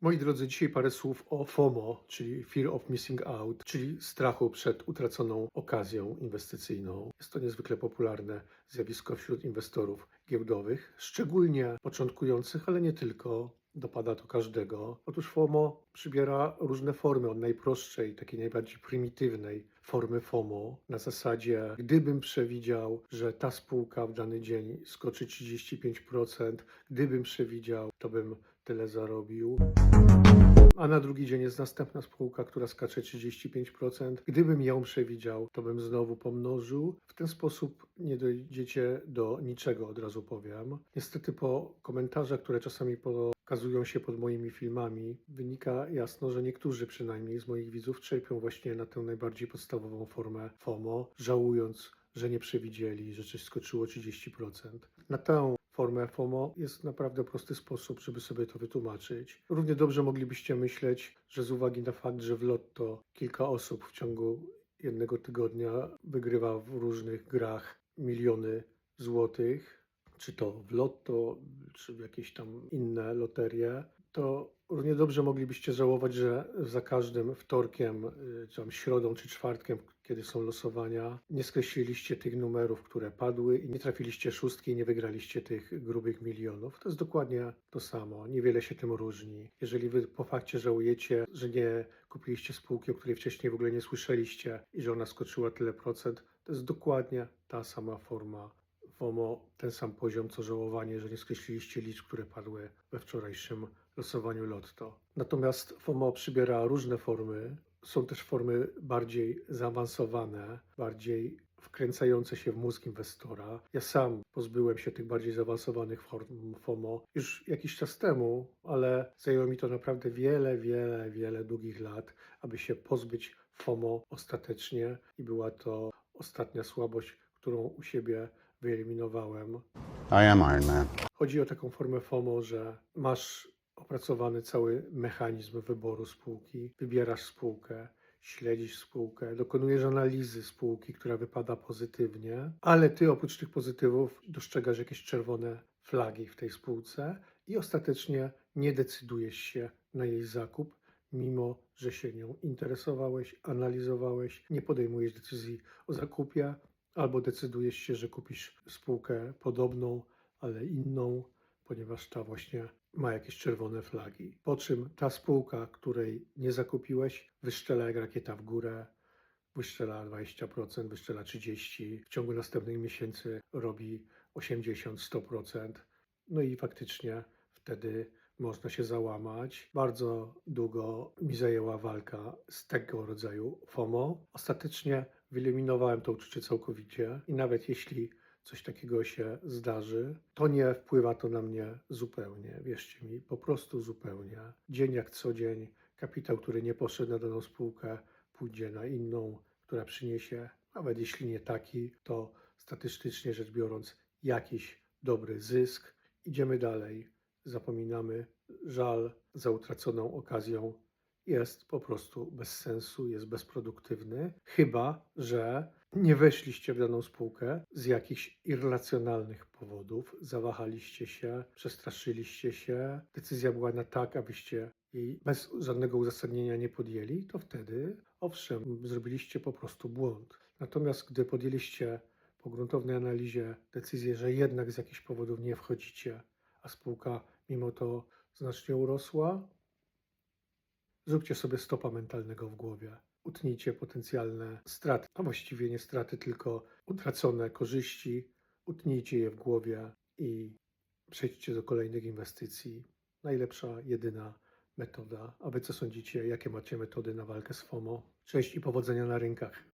Moi drodzy, dzisiaj parę słów o FOMO, czyli Fear of Missing Out, czyli strachu przed utraconą okazją inwestycyjną. Jest to niezwykle popularne zjawisko wśród inwestorów giełdowych, szczególnie początkujących, ale nie tylko. Dopada to każdego. Otóż FOMO przybiera różne formy, od najprostszej, takiej najbardziej prymitywnej formy FOMO, na zasadzie, gdybym przewidział, że ta spółka w dany dzień skoczy 35%, gdybym przewidział, to bym tyle zarobił. A na drugi dzień jest następna spółka, która skacze 35%. Gdybym ją przewidział, to bym znowu pomnożył. W ten sposób nie dojdziecie do niczego, od razu powiem. Niestety po komentarzach, które czasami pokazują się pod moimi filmami, wynika jasno, że niektórzy przynajmniej z moich widzów czerpią właśnie na tę najbardziej podstawową formę FOMO, żałując, że nie przewidzieli, że coś skoczyło 30%. Na tę formę FOMO jest naprawdę prosty sposób, żeby sobie to wytłumaczyć. Równie dobrze moglibyście myśleć, że z uwagi na fakt, że w lotto kilka osób w ciągu jednego tygodnia wygrywa w różnych grach miliony złotych, czy to w lotto, czy w jakieś tam inne loterie, to równie dobrze moglibyście żałować, że za każdym wtorkiem, y, czy tam środą, czy czwartkiem, kiedy są losowania, nie skreśliliście tych numerów, które padły i nie trafiliście szóstki i nie wygraliście tych grubych milionów. To jest dokładnie to samo. Niewiele się tym różni. Jeżeli wy po fakcie żałujecie, że nie kupiliście spółki, o której wcześniej w ogóle nie słyszeliście i że ona skoczyła tyle procent, to jest dokładnie ta sama forma FOMO, ten sam poziom co żałowanie, że nie skreśliliście liczb, które padły we wczorajszym losowaniu lotto. Natomiast FOMO przybiera różne formy. Są też formy bardziej zaawansowane, bardziej wkręcające się w mózg inwestora. Ja sam pozbyłem się tych bardziej zaawansowanych form FOMO już jakiś czas temu, ale zajęło mi to naprawdę wiele, wiele, wiele długich lat, aby się pozbyć FOMO ostatecznie i była to ostatnia słabość, którą u siebie wyeliminowałem. I am Iron Man. Chodzi o taką formę FOMO, że masz opracowany cały mechanizm wyboru spółki, wybierasz spółkę, śledzisz spółkę, dokonujesz analizy spółki, która wypada pozytywnie, ale ty oprócz tych pozytywów dostrzegasz jakieś czerwone flagi w tej spółce i ostatecznie nie decydujesz się na jej zakup, mimo że się nią interesowałeś, analizowałeś, nie podejmujesz decyzji o zakupie, albo decydujesz się, że kupisz spółkę podobną, ale inną, ponieważ ta właśnie ma jakieś czerwone flagi. Po czym ta spółka, której nie zakupiłeś, wyszczela jak rakieta w górę, wyszczela 20%, wyszczela 30%, w ciągu następnych miesięcy robi 80-100%. No i faktycznie wtedy można się załamać. Bardzo długo mi zajęła walka z tego rodzaju FOMO. Ostatecznie wyeliminowałem to uczucie całkowicie i nawet jeśli coś takiego się zdarzy, to nie wpływa to na mnie zupełnie, wierzcie mi, po prostu zupełnie. Dzień jak co dzień, kapitał, który nie poszedł na daną spółkę, pójdzie na inną, która przyniesie, nawet jeśli nie taki, to statystycznie rzecz biorąc, jakiś dobry zysk. Idziemy dalej, zapominamy, żal za utraconą okazją jest po prostu bez sensu, jest bezproduktywny, chyba że nie weszliście w daną spółkę z jakichś irracjonalnych powodów, zawahaliście się, przestraszyliście się, decyzja była na tak, abyście jej bez żadnego uzasadnienia nie podjęli, to wtedy, owszem, zrobiliście po prostu błąd. Natomiast gdy podjęliście po gruntownej analizie decyzję, że jednak z jakichś powodów nie wchodzicie, a spółka mimo to znacznie urosła, Zróbcie sobie stopa mentalnego w głowie. Utnijcie potencjalne straty, a właściwie nie straty, tylko utracone korzyści. Utnijcie je w głowie i przejdźcie do kolejnych inwestycji. Najlepsza, jedyna metoda. A wy co sądzicie? Jakie macie metody na walkę z FOMO? Cześć i powodzenia na rynkach.